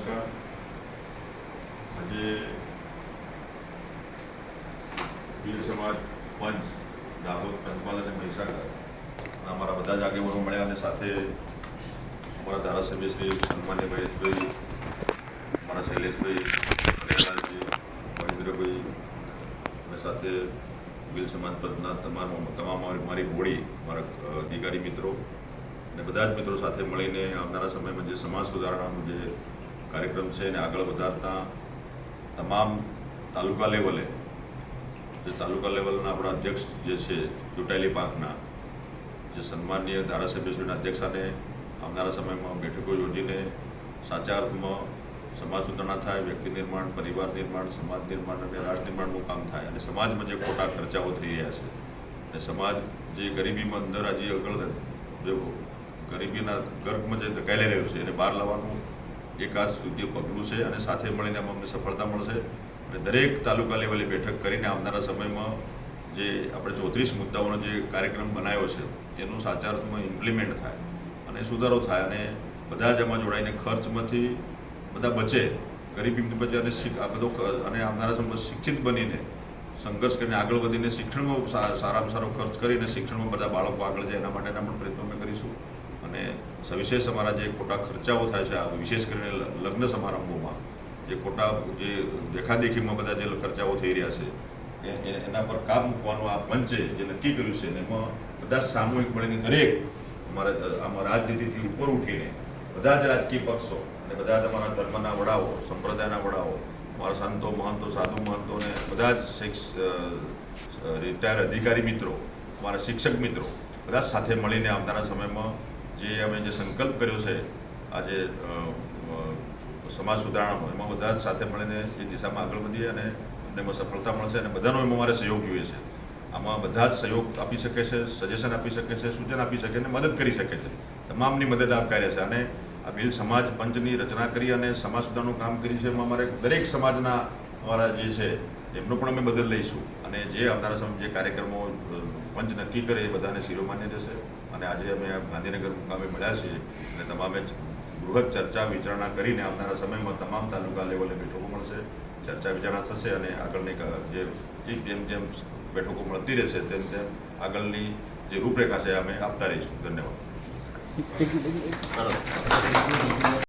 નમસ્કાર આજે વીર સમાજ પંચ દાહોદ પંચમહાલ અને મહીસાગર અમારા બધા જ આગેવાનો મળ્યા અને સાથે અમારા ધારાસભ્ય શ્રી સન્માન્ય મહેશભાઈ અમારા શૈલેષભાઈ રેલાલજી મહેન્દ્રભાઈ અને સાથે વીર સમાજ પંચના તમામ તમામ મારી બોડી મારા અધિકારી મિત્રો અને બધા જ મિત્રો સાથે મળીને આવનારા સમયમાં જે સમાજ સુધારણાનું જે કાર્યક્રમ છે એને આગળ વધારતા તમામ તાલુકા લેવલે, જે તાલુકા લેવલના આપણા અધ્યક્ષ જે છે, ચૂંટાયેલી પાકના, જે સન્માનીય ધારાસભ્યશ્રીના અધ્યક્ષાને આવનારા સમયમાં બેઠકો યોજીને સાચા અર્થમાં સમાજ સુધારણા થાય, વ્યક્તિ નિર્માણ, પરિવાર નિર્માણ, સમાજ નિર્માણ અને રાષ્ટ્ર નિર્માણનું કામ થાય અને સમાજમાં જે ખોટા ખર્ચાઓ થઈ રહ્યા છે અને સમાજ જે ગરીબીમાં અંદર આજે આગળ જે ગરીબીના ગર્ભમાં જે ધકેલાઈ રહ્યો છે એને બહાર લાવવાનું એક સુધી પગલું છે અને સાથે મળીને અમને સફળતા મળશે. અને દરેક તાલુકા લેવલે બેઠક કરીને આવનારા સમયમાં જે આપણે ચોત્રીસ મુદ્દાઓનો જે કાર્યક્રમ બનાવ્યો છે, એનું સાચા અર્થમાં ઇમ્પ્લિમેન્ટ થાય અને સુધારો થાય અને બધા જ એમાં જોડાઈને ખર્ચમાંથી બધા બચે ગરીબીમાંથી બચે અને શીખ આ બધો અને આવનારા સમયમાં શિક્ષિત બનીને, સંઘર્ષ કરીને આગળ વધીને શિક્ષણમાં સારામાં સારો ખર્ચ કરીને શિક્ષણમાં બધા બાળકો આગળ જાય એના માટેના પણ પ્રયત્નો અમે કરીશું. સવિશેષ અમારા જે ખોટા ખર્ચાઓ થાય છે વિશેષ કરીને લગ્ન સમારંભોમાં, જે ખોટા, જે દેખાદેખીમાં બધા જે ખર્ચાઓ થઈ રહ્યા છે એના પર કામ મૂકવાનું આ પંચે જે નક્કી કર્યું છે એમાં બધા સામૂહિક મળીને દરેક અમારા આમાં રાજનીતિથી ઉપર ઉઠીને બધા જ રાજકીય પક્ષો અને બધા જ અમારા ધર્મના વડાઓ, સંપ્રદાયના વડાઓ, અમારા સંતો, મહંતો, સાધુ મહંતો અને બધા જ શિક્ષ રિટાયર અધિકારી મિત્રો, અમારા શિક્ષક મિત્રો, બધા સાથે મળીને આવનારા સમયમાં જે અમે જે સંકલ્પ કર્યો છે, આજે સમાજ સુધારણાનો એમાં બધા જ સાથે મળીને એ દિશામાં આગળ વધીએ અને એમાં સફળતા મળશે અને બધાનો એમાં મારે સહયોગ જોઈએ છે. આમાં બધા જ સહયોગ આપી શકે છે સજેશન આપી શકે છે, સૂચન આપી શકે અને મદદ કરી શકે છે. તમામની મદદ આપકાર્ય છે અને આ બિલ સમાજ પંચની રચના કરી અને સમાજ સુધારનું કામ કર્યું છે એમાં અમારે દરેક સમાજના અમારા જે છે, એમનો પણ અમે બદલ લઈશું. અને જે આવનારા સમય જે કાર્યક્રમો પંચ નક્કી કરે એ બધાને શિરોમાન્ય રહેશે. અને આજે અમે આ ગાંધીનગર મુકામે મળ્યા છીએ અને તમામે બૃહદ ચર્ચા વિચારણા કરીને આવનારા સમયમાં તમામ તાલુકા લેવલે બેઠકો મળશે. ચર્ચા વિચારણા થશે અને આગળની જે જે જેમ જેમ બેઠકો મળતી રહેશે તેમ તેમ આગળની જે રૂપરેખા છે અમે આપતા રહીશું. ધન્યવાદ.